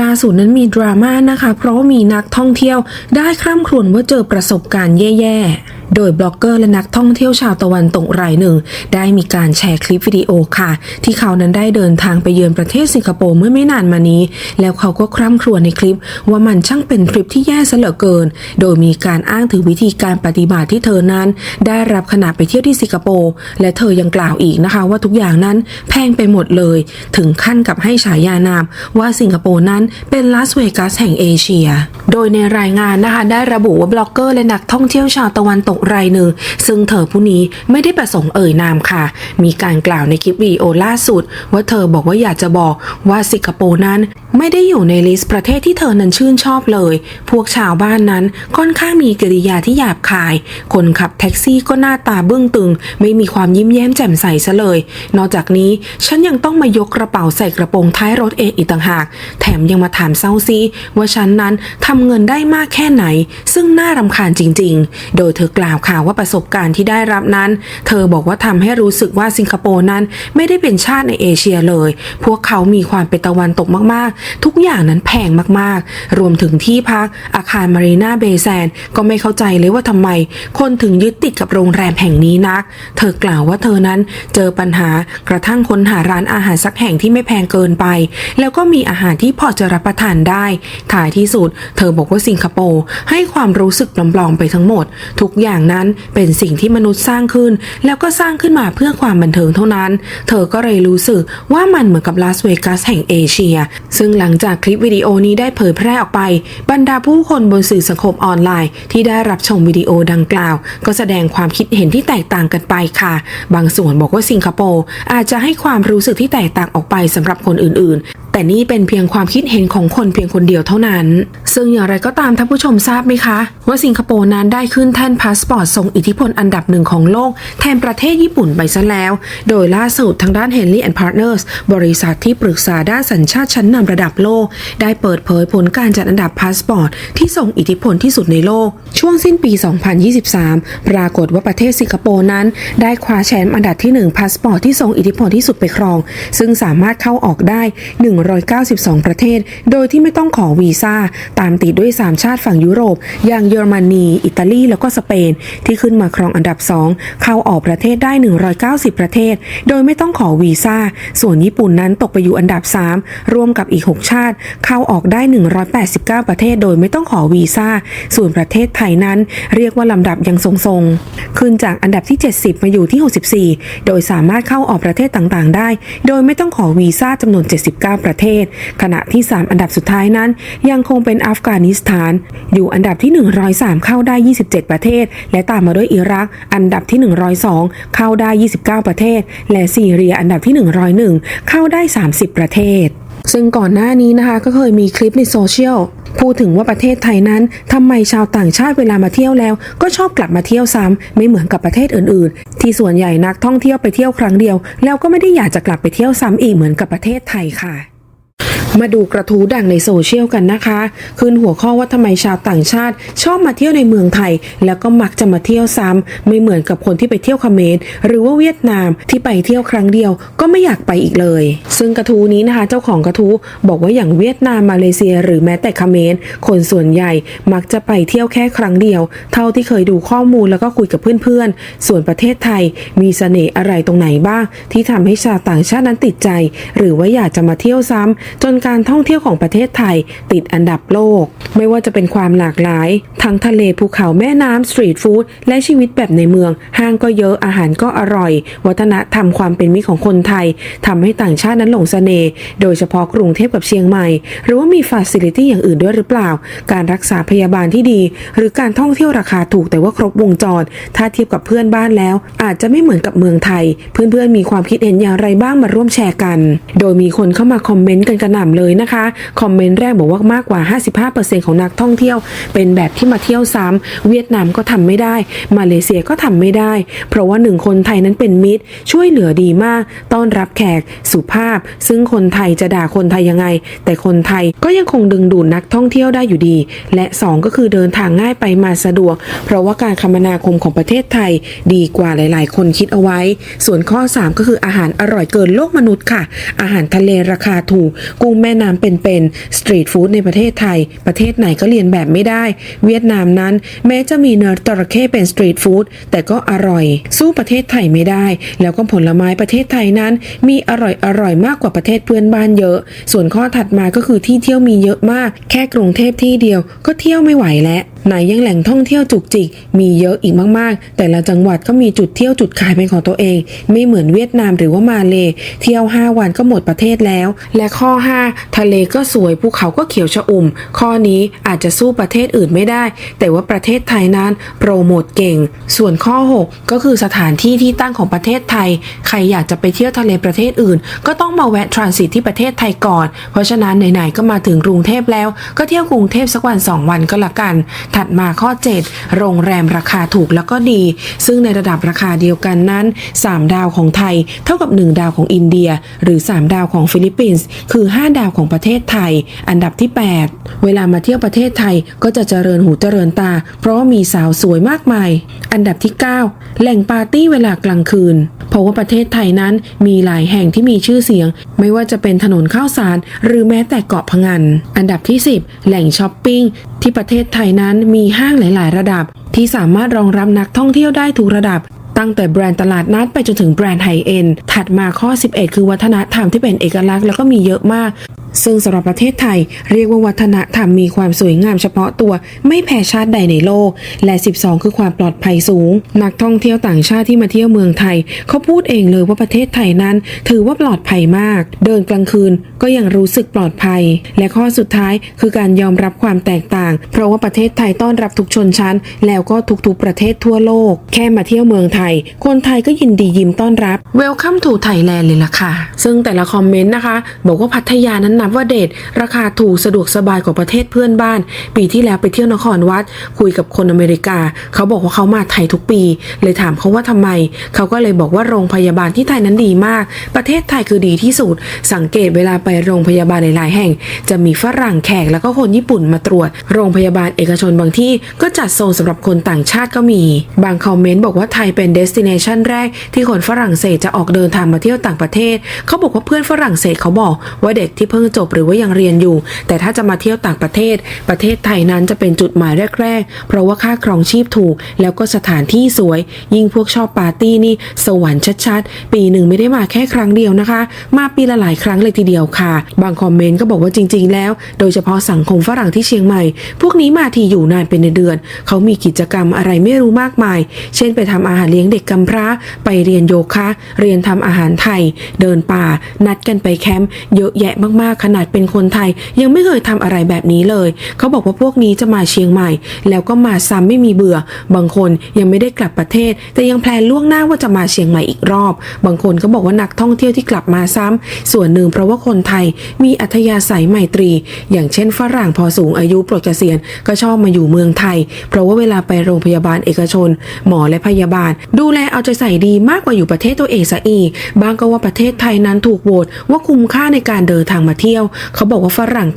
ล่าสุดนั้นมีดราม่านะคะ เพราะมีนักท่องเที่ยวได้คร่ำครวญว่าเจอประสบการณ์แย่ๆ โดยบล็อกเกอร์และนักท่องเที่ยวชาวตะวันตกรายหนึ่ง ได้มีการแชร์คลิปวิดีโอค่ะ ที่เขานั้นได้เดินทางไปเยือนประเทศสิงคโปร์เมื่อไม่นานมานี้ แล้วเขาก็คร่ำครวญในคลิป ว่ามันช่างเป็นทริปที่แย่ซะเหลือเกิน โดยมีการอ้างถึงวิธีการปฏิบัติที่เธอนั้น ได้รับขณะไปเที่ยวที่สิงคโปร์และเธอยังกล่าวอีกนะคะ ว่าทุกอย่างนั้นแพงไปหมดเลย ถึงขั้นกับให้ฉายานามว่าสิงคโปร์นั้นเป็นลาสเวกัสแห่งเอเชีย โดยในรายงานนะคะได้ระบุว่าบล็อกเกอร์และนักท่องเที่ยวชาวตะวันตกรายหนึ่ง ซึ่งเธอผู้นี้ไม่ได้ประสงค์เอ่ยนามค่ะ มีการกล่าวในคลิปวิดีโอล่าสุด ว่าเธอบอกว่าอยากจะบอกว่าสิงคโปร์นั้นไม่ได้อยู่ในลิสต์ประเทศที่เธอนั้นชื่นชอบเลย พวกชาวบ้านนั้นค่อนข้างมีกริยาที่หยาบคาย คนขับแท็กซี่ก็หน้าตาเบื้องตึง ไม่มีความยิ้มแย้มแจ่มใสซะเลย นอกจากนี้ฉันยังต้องมายกกระเป๋าใส่กระโปรงท้ายรถเองอีกต่างหาก แถมยังมาถามเซาซีว่าฉันนั้นทำเงินได้มากแค่ไหน ซึ่งน่ารำคาญจริง ๆ โดยเธอกล่าวค่ะว่าประสบการณ์ที่ได้รับนั้น เธอบอกว่าทำให้รู้สึกว่าสิงคโปร์นั้นไม่ได้เป็นชาติในเอเชียเลย พวกเขามีความเป็นตะวันตกมากๆ ทุกอย่างนั้นแพงมากๆ รวมถึงที่พักอาคารมารีนาเบย์แซนก็ไม่เข้าใจเลยว่าทำไม คนถึงยึดติดกับโรงแรมแห่งนี้นัก เธอกล่าวว่าเธอนั้นเจอปัญหากระทั่งค้นหาร้านอาหารสักแห่งที่ไม่แพงเกินไป แล้วก็มีอาหารที่พอจะรับประทานได้ท้ายที่สุด เธอบอกว่าสิงคโปร์ให้ความรู้สึกปลอมๆไปทั้งหมด ทุกอย่างนั้นเป็นสิ่งที่มนุษย์สร้างขึ้น แล้วก็สร้างขึ้นมาเพื่อความบันเทิงเท่านั้น เธอก็เลยรู้สึกว่ามันเหมือนกับลาสเวกัสแห่งเอเชีย ซึ่งหลังจากคลิปวิดีโอนี้ได้เผยแพร่ออกไป บรรดาผู้คนบนสื่อสังคมออนไลน์ ที่ได้รับชมวิดีโอดังกล่าว ก็แสดงความคิดเห็นที่แตกต่างกันไปค่ะ บางส่วนบอกว่าสิงคโปร์อาจจะให้ความรู้สึกที่แตกต่างออกไปสำหรับคนอื่นๆ แต่นี่เป็นเพียงความคิดเห็นของคนเพียงคนเดียวเท่านั้น ซึ่งอย่างไรก็ตามท่านผู้ชมทราบไหมคะ ว่าสิงคโปร์นั้นได้ขึ้นแท่นพาสปอร์ตทรงอิทธิพลอันดับหนึ่งของโลก แทนประเทศญี่ปุ่นไปซะแล้ว โดยล่าสุดทางด้าน Henley and Partners บริษัทที่ปรึกษาด้านสัญชาติชั้นนำระดับโลก ได้เปิดเผยผลการจัดอันดับพาสปอร์ตที่ทรงอิทธิพลที่สุดในโลก ช่วงสิ้นปี 2023 ปรากฏว่าประเทศสิงคโปร์นั้น ได้คว้าแชมป์อันดับที่1พาสปอร์ตที่ทรงอิทธิพลที่สุดไปครอง ซึ่งสามารถเข้าออกได้192 ประเทศ โดยที่ไม่ต้องขอวีซ่า ตามติดด้วย 3 ชาติฝั่งยุโรป อย่างเยอรมนี อิตาลี แล้วก็สเปน ที่ขึ้นมาครองอันดับ 2 เข้าออกประเทศได้ 190 ประเทศ โดยไม่ต้องขอวีซ่า ส่วนญี่ปุ่นนั้นตกไปอยู่อันดับ 3 ร่วมกับอีก 6 ชาติ เข้าออกได้ 189 ประเทศ โดยไม่ต้องขอวีซ่า ส่วนประเทศไทยนั้น เรียกว่าลำดับยังทรงๆ ขึ้นจากอันดับที่ 70 มาอยู่ที่ 64 โดยสามารถเข้าออกประเทศต่างๆ ได้ โดยไม่ต้องขอวีซ่าจำนวน 79ประเทศ ขณะที่ 3 อันดับสุดท้ายนั้น ยังคงเป็นอัฟกานิสถาน อยู่อันดับที่ 103 เข้าได้ 27 ประเทศ และตามมาด้วยอิรัก อันดับที่ 102 เข้าได้ 29 ประเทศ และซีเรียอันดับที่ 101 เข้าได้ 30 ประเทศซึ่งก่อนหน้านี้นะคะก็เคยมีคลิปในโซเชียลพูดถึงว่าประเทศไทยนั้นทำไมชาวต่างชาติเวลามาเที่ยวแล้ว ก็ชอบกลับมาเที่ยวซ้ำไม่เหมือนกับประเทศอื่น ๆ ที่ส่วนใหญ่นักท่องเที่ยวไปเที่ยวครั้งเดียว แล้วก็ไม่ได้อยากจะกลับไปเที่ยวซ้ำอีกเหมือนกับประเทศไทยค่ะ มาดูกระทู้ดังในโซเชียลกันนะคะ ขึ้นหัวข้อว่าทำไมชาวต่างชาติ ชอบมาเที่ยวในเมืองไทย แล้วก็มักจะมาเที่ยวซ้ำไม่เหมือนกับคนที่ไปเที่ยวเขมรหรือว่าเวียดนามที่ไปเที่ยวครั้งเดียวก็ไม่อยากไปอีกเลย ซึ่งกระทู้นี้นะคะ เจ้าของกระทู้บอกว่าอย่างเวียดนามมาเลเซีย หรือแม้แต่เขมรคนส่วนใหญ่มักจะไปเที่ยวแค่ครั้งเดียว เท่าที่เคยดูข้อมูลแล้วก็คุยกับเพื่อนๆ ส่วนประเทศไทยมีเสน่ห์อะไรตรงไหนบ้าง ที่ทำให้ชาวต่างชาตินั้นติดใจ หรือว่าอยากจะมาเที่ยวซ้ำจนกการท่องเที่ยวของประเทศไทยติดอันดับโลก ไม่ว่าจะเป็นความหลากหลาย ทั้งทะเลภูเขาแม่น้ำสตรีทฟู้ดและชีวิตแบบในเมือง ห้างก็เยอะอาหารก็อร่อย วัฒนธรรมความเป็นมิตรของคนไทยทำให้ต่างชาตินั้นหลงเสน่ห์โดยเฉพาะกรุงเทพกับเชียงใหม่ หรือว่ามีฟาซิลิตี้อย่างอื่นด้วยหรือเปล่า การรักษาพยาบาลที่ดี หรือการท่องเที่ยวราคาถูกแต่ว่าครบวงจร ถ้าเทียบกับเพื่อนบ้านแล้ว อาจจะไม่เหมือนกับเมืองไทย เพื่อนๆมีความคิดเห็นอย่างไรบ้างมาร่วมแชร์กัน โดยมีคนเข้ามาคอมเมนต์กันกระหน่ำเลยนะคะ คอมเมนต์แรกบอกว่ามากกว่า 55%ของนักท่องเที่ยว เป็นแบบที่มาเที่ยวซ้ำเวียดนามก็ทำไม่ได้ มาเลเซียก็ทำไม่ได้ เพราะว่าหนึ่งคนไทยนั้นเป็นมิตร ช่วยเหลือดีมาก ต้อนรับแขกสุภาพ ซึ่งคนไทยจะด่าคนไทยยังไง แต่คนไทยก็ยังคงดึงดูดนักท่องเที่ยวได้อยู่ดี และ 2 ก็คือเดินทางง่ายไปมาสะดวก เพราะว่าการคมนาคมของประเทศไทยดีกว่าหลาย ๆ คนคิดเอาไว้ ส่วนข้อ 3 ก็คืออาหารอร่อยเกินโลกมนุษย์ค่ะ อาหารทะเลราคาถูกกุ้งแม่น้ำเป็นๆสตรีทฟู้ดในประเทศไทย ประเทศไหนก็เรียนแบบไม่ได้ เวียดนามนั้น แม้จะมีเนื้อจระเข้เป็นสตรีทฟู้ดแต่ก็อร่อย สู้ประเทศไทยไม่ได้ แล้วก็ผลไม้ประเทศไทยนั้น มีอร่อยอร่อยมากกว่าประเทศเพื่อนบ้านเยอะ ส่วนข้อถัดมาก็คือที่เที่ยวมีเยอะมาก แค่กรุงเทพที่เดียวก็เที่ยวไม่ไหวแล้วไหนยังแหล่งท่องเที่ยวจุกจิก มีเยอะอีกมาก ๆ แต่ละจังหวัดก็มีจุดเที่ยวจุดขายเป็นของตัวเอง ไม่เหมือนเวียดนามหรือว่ามาเล เที่ยว 5 วันก็หมดประเทศแล้ว และข้อ 5 ทะเลก็สวยภูเขาก็เขียวชอุ่ม ข้อนี้อาจจะสู้ประเทศอื่นไม่ได้ แต่ว่าประเทศไทยนั้นโปรโมทเก่ง ส่วนข้อ 6 ก็คือสถานที่ที่ตั้งของประเทศไทย ใครอยากจะไปเที่ยวทะเลประเทศอื่น ก็ต้องมาแวะทรานสิตที่ประเทศไทยก่อน เพราะฉะนั้นไหนๆก็มาถึงกรุงเทพแล้ว ก็เที่ยวกรุงเทพสักวัน 2 วันก็แล้วกันถัดมาข้อ 7 โรงแรมราคาถูกแล้วก็ดี ซึ่งในระดับราคาเดียวกันนั้น 3 ดาวของไทย เท่ากับ 1 ดาวของอินเดีย หรือ 3 ดาวของฟิลิปปินส์คือ 5 ดาวของประเทศไทย อันดับที่ 8 เวลามาเที่ยวประเทศไทยก็จะเจริญหูเจริญตา เพราะมีสาวสวยมากมาย อันดับที่ 9 แหล่งปาร์ตี้เวลากลางคืน เพราะว่าประเทศไทยนั้นมีหลายแห่งที่มีชื่อเสียง ไม่ว่าจะเป็นถนนข้าวสาร หรือแม้แต่เกาะพะงัน อันดับที่ 10 แหล่งช้อปปิ้งที่ประเทศไทยนั้นมีห้างหลาย ๆ ระดับ ที่สามารถรองรับนักท่องเที่ยวได้ทุกระดับ ตั้งแต่แบรนด์ตลาดนัดไปจนถึงแบรนด์ไฮเอ็นด์ถัดมาข้อ 11 คือวัฒนธรรมที่เป็นเอกลักษณ์แล้วก็มีเยอะมาก ซึ่งสำหรับประเทศไทยเรียกว่าวัฒนธรรมมีความสวยงามเฉพาะตัวไม่แพ้ชาติใดในโลก และ 12 คือความปลอดภัยสูง นักท่องเที่ยวต่างชาติที่มาเที่ยวเมืองไทย เขาพูดเองเลยว่าประเทศไทยนั้น ถือว่าปลอดภัยมาก เดินกลางคืนก็ยังรู้สึกปลอดภัย และข้อสุดท้ายคือการยอมรับความแตกต่าง เพราะว่าประเทศไทยต้อนรับทุกชนชั้น แล้วก็ทุกๆประเทศทั่วโลก แค่มาเที่ยวเมืองไทย คนไทยก็ยินดียิ้มต้อนรับ Welcome to Thailand เลยล่ะค่ะซึ่งแต่ละคอมเมนต์นะคะ บอกว่าพัทยานั้นนับว่าเด็ดราคาถูกสะดวกสบายกว่าประเทศเพื่อนบ้าน ปีที่แล้วไปเที่ยวนครวัด คุยกับคนอเมริกา เขาบอกว่าเขามาไทยทุกปี เลยถามเขาว่าทำไม เขาก็เลยบอกว่าโรงพยาบาลที่ไทยนั้นดีมาก ประเทศไทยคือดีที่สุด สังเกตเวลาไปโรงพยาบาลหลายๆแห่ง จะมีฝรั่งแขกแล้วก็คนญี่ปุ่นมาตรวจ โรงพยาบาลเอกชนบางที่ก็จัดโซนสำหรับคนต่างชาติก็มี บางคอมเมนต์บอกว่าไทยเป็นเดสติเนชันแรกที่คนฝรั่งเศสจะออกเดินทางมาเที่ยวต่างประเทศ เขาบอกว่าเพื่อนฝรั่งเศสเขาบอกว่าเด็กที่เพิ่งจบหรือว่ายังเรียนอยู่ แต่ถ้าจะมาเที่ยวต่างประเทศ ประเทศไทยนั้นจะเป็นจุดหมายแรก ๆ เพราะว่าค่าครองชีพถูก แล้วก็สถานที่สวย ยิ่งพวกชอบปาร์ตี้นี่สวรรค์ชัดๆ ปีหนึ่งไม่ได้มาแค่ครั้งเดียวนะคะ มาปีละหลายครั้งเลยทีเดียวค่ะ บางคอมเมนต์ก็บอกว่าจริง ๆ แล้ว โดยเฉพาะสังคมฝรั่งที่เชียงใหม่ พวกนี้มาทีอยู่นานเป็นเดือน เขามีกิจกรรมอะไรไม่รู้มากมาย เช่นไปทำอาหารเลี้ยงเด็กกำพร้า ไปเรียนโยคะ เรียนทำอาหารไทย เดินป่า นัดกันไปแคมป์ เยอะแยะมากๆขนาดเป็นคนไทยยังไม่เคยทำอะไรแบบนี้เลย เขาบอกว่าพวกนี้จะมาเชียงใหม่ แล้วก็มาซ้ำไม่มีเบื่อ บางคนยังไม่ได้กลับประเทศ แต่ยังแพลนล่วงหน้าว่าจะมาเชียงใหม่อีกรอบ บางคนก็บอกว่านักท่องเที่ยวที่กลับมาซ้ำส่วนหนึ่งเพราะว่าคนไทยมีอัธยาศัยไมตรี อย่างเช่นฝรั่งพอสูงอายุปลดเกษียณก็ชอบมาอยู่เมืองไทย เพราะว่าเวลาไปโรงพยาบาลเอกชน หมอและพยาบาล ดูแลเอาใจใส่ดีมากกว่าอยู่ประเทศตัวเองซะอีกบางก็ว่าประเทศไทยนั้นถูกโหวตว่าคุ้มค่าในการเดินทางมาเที่ยว เขาบอกว่าฝรั่ง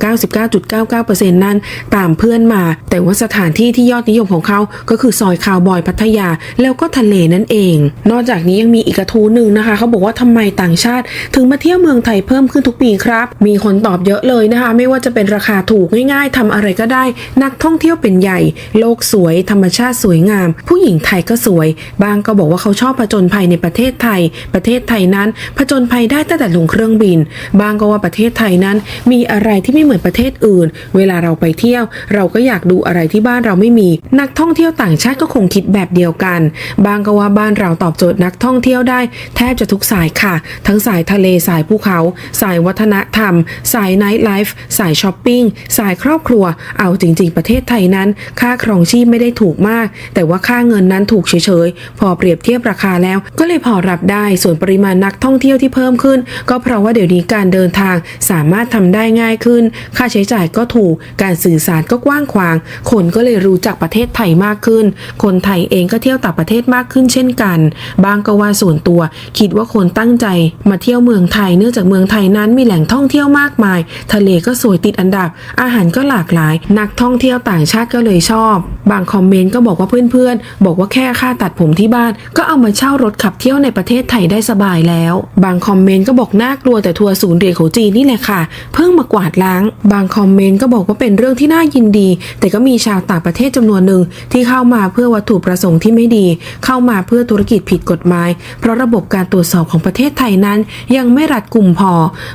99.99%นั้นตามเพื่อนมา แต่ว่าสถานที่ที่ยอดนิยมของเขาก็คือซอยคาวบอยพัทยา แล้วก็ทะเลนั่นเอง นอกจากนี้ยังมีอีกกระทู้หนึ่งนะคะ เขาบอกว่าทำไมต่างชาติ ถึงมาเที่ยวเมืองไทยเพิ่มขึ้นทุกปีครับ มีคนตอบเยอะเลยนะคะ ไม่ว่าจะเป็นราคาถูกง่าย ๆทำอะไรก็ได้ นักท่องเที่ยวเป็นใหญ่ โลกสวย ธรรมชาติสวยงาม ผู้หญิงไทยก็สวย บางก็บอกว่าเขาชอบผจญภัยในประเทศไทย ประเทศไทยนั้นผจญภัยได้ตั้งแต่ลงเครื่องบิน บางก็ว่าประเทศไทยนั้น มีอะไรที่ไม่เหมือนประเทศอื่น เวลาเราไปเที่ยว เราก็อยากดูอะไรที่บ้านเราไม่มี นักท่องเที่ยวต่างชาติก็คงคิดแบบเดียวกัน บางก็ว่าบ้านเราตอบโจทย์นักท่องเที่ยวได้ แทบจะทุกสายค่ะ ทั้งสายทะเลสายภูเขา สายวัฒนธรรม สายไนท์ไลฟ์สายช้อปปิ้งสายครอบครัว เอาจริง ๆ ประเทศไทยนั้น ค่าครองชีพไม่ได้ถูกมาก แต่ว่าค่าเงินนั้นถูกเฉยๆ พอเปรียบเทียบราคาแล้ว ก็เลยพอรับได้ส่วนปริมาณนักท่องเที่ยวที่เพิ่มขึ้น ก็เพราะว่าเดี๋ยวนี้การเดินทางสามารถทำได้ง่ายขึ้น ค่าใช้จ่ายก็ถูก การสื่อสารก็กว้างขวาง คนก็เลยรู้จักประเทศไทยมากขึ้น คนไทยเองก็เที่ยวต่างประเทศมากขึ้นเช่นกัน บางก็ว่าส่วนตัว คิดว่าคนตั้งใจ มาเที่ยวเมืองไทยเนื่องจากเมืองไทยนั้นมีแหล่งท่องเที่ยวมากมาย ทะเลก็สวยติดอันดับ อาหารก็หลากหลาย นักท่องเที่ยวต่างชาติก็เลยชอบ บางคอมเมนต์ก็บอกว่าเพื่อนๆ บอกว่าแค่ค่าตัดผมที่บ้าน ก็เอามาเช่ารถขับเที่ยวในประเทศไทยได้สบายแล้ว บางคอมเมนต์ก็บอกน่ากลัวแต่ทัวร์ศูนย์เรียญของจีนนี่แหละค่ะเพิ่งมากวาดล้าง บางคอมเมนต์ก็บอกว่าเป็นเรื่องที่น่ายินดี แต่ก็มีชาวต่างประเทศจำนวนหนึ่งที่เข้ามาเพื่อวัตถุประสงค์ที่ไม่ดี เข้ามาเพื่อธุรกิจผิดกฎหมาย เพราะระบบการตรวจสอบของประเทศไทยนั้น ยังไม่รัดกุมพอ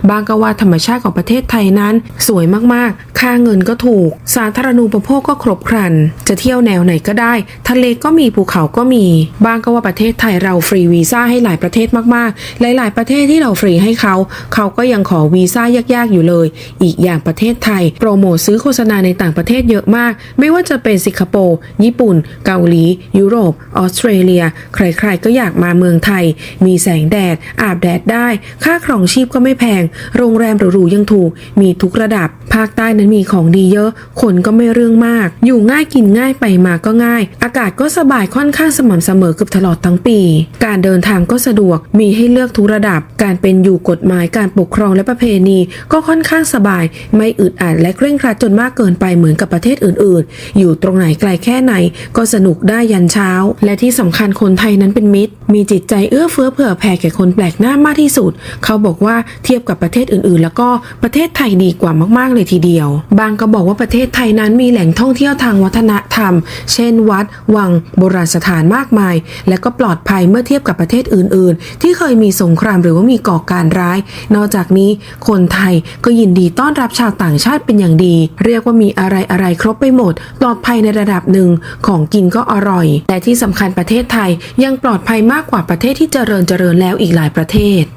บางก็ว่าธรรมชาติของประเทศไทยนั้น สวยมากๆ ค่าเงินก็ถูก สาธารณูปโภคก็ครบครัน จะเที่ยวแนวไหนก็ได้ ทะเลก็มีภูเขาก็มี บางก็ว่าประเทศไทยเราฟรีวีซ่าให้หลายประเทศมากๆ หลาย ๆ ประเทศที่เราฟรีให้เขา เขาก็ยังขอวีซ่ายากอยู่เลย อีกอย่างประเทศไทย โปรโมทซื้อโฆษณาในต่างประเทศเยอะมาก ไม่ว่าจะเป็นสิงคโปร์ ญี่ปุ่น เกาหลี ยุโรป ออสเตรเลีย ใครๆ ก็อยากมาเมืองไทย มีแสงแดด อาบแดดได้ ค่าครองชีพก็ไม่แพง โรงแรมหรูๆยังถูก มีทุกระดับ ภาคใต้นั้นมีของดีเยอะ คนก็ไม่เรื่องมาก อยู่ง่ายกินง่ายไปมาก็ง่าย อากาศก็สบายค่อนข้างสม่ำเสมอเกือบตลอดทั้งปี การเดินทางก็สะดวก มีให้เลือกทุกระดับ การเป็นอยู่กฎหมาย การปกครองและประเพณีก็ค่อนข้างสบาย ไม่อึดอัดและเคร่งครัดจนมากเกินไปเหมือนกับประเทศอื่นๆ อยู่ตรงไหนไกลแค่ไหน ก็สนุกได้ยันเช้า และที่สำคัญคนไทยนั้นเป็นมิตร มีจิตใจเอื้อเฟื้อเผื่อแผ่แก่คนแปลกหน้ามากที่สุด เขาบอกว่าเทียบกับประเทศอื่นๆ แล้วก็ประเทศไทยดีกว่ามากๆเลยทีเดียว บางก็บอกว่าประเทศไทยนั้นมีแหล่งท่องเที่ยวทางวัฒนธรรม เช่น วัด วัง โบราณสถานมากมาย และก็ปลอดภัยเมื่อเทียบกับประเทศอื่น ๆ ที่เคยมีสงครามหรือว่ามีก่อการร้าย นอกจากนี้คนไทยก็ยินดีต้อนรับชาวต่างชาติเป็นอย่างดี เรียกว่ามีอะไรอะไรครบไปหมด ปลอดภัยในระดับหนึ่งของกินก็อร่อย และที่สำคัญประเทศไทยยังปลอดภัยมากกว่าประเทศที่เจริญเจริญแล้วอีกหลายประเทศ